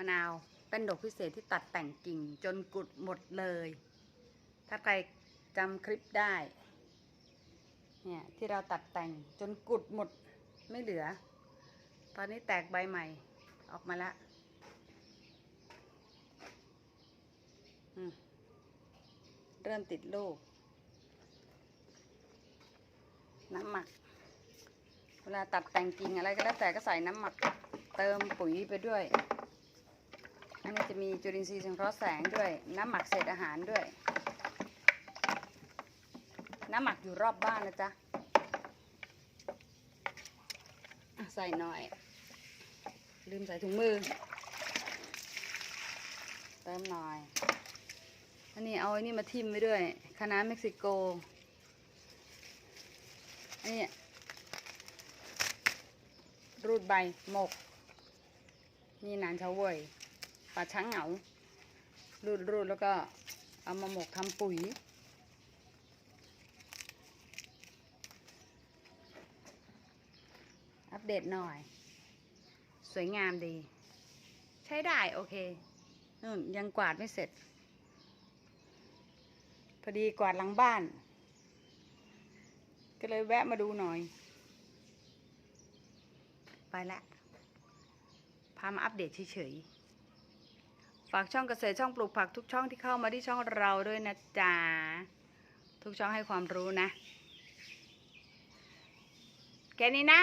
มะนาวเป็นดอกพิเศษที่ตัดแต่งกิ่งจนกุดหมดเลย ถ้าใครจำคลิปได้ เนี่ยที่เราตัดแต่งจนกุดหมดไม่เหลือ ตอนนี้แตกใบใหม่ออกมาแล้วเริ่มติดลูก น้ำหมัก เวลาตัดแต่งกิ่งอะไรก็แล้วแต่ก็ใส่น้ำหมัก เติมปุ๋ยไปด้วย จะมีจุลินทรีย์สังเคราะห์แสงด้วย น้ำหมักเศษอาหารด้วย น้ำหมักอยู่รอบบ้านนะจ๊ะใส่หน่อย ลืมใส่ถุงมือ เติมหน่อย อันนี้เอาไอ้นี่มาทิมไว้ด้วยคณะน้าเม็กซิโก อันนี้รูดใบหมก นี่นานเฉาเว่ย ปลาช้างเหงารูดรูดแล้วก็เอามาหมกทำปุ๋ย อัปเดตหน่อย สวยงามดี ใช้ได้โอเคนู่นยังกวาดไม่เสร็จ พอดีกวาดหลังบ้าน ก็เลยแวะมาดูหน่อย ไปละพามาอัปเดตเฉยๆ ฝากช่องเกษตรช่องปลูกผักทุกช่องที่เข้ามาที่ช่องเราด้วยนะจ๊ะทุกช่องให้ความรู้นะ แค่นี้นะ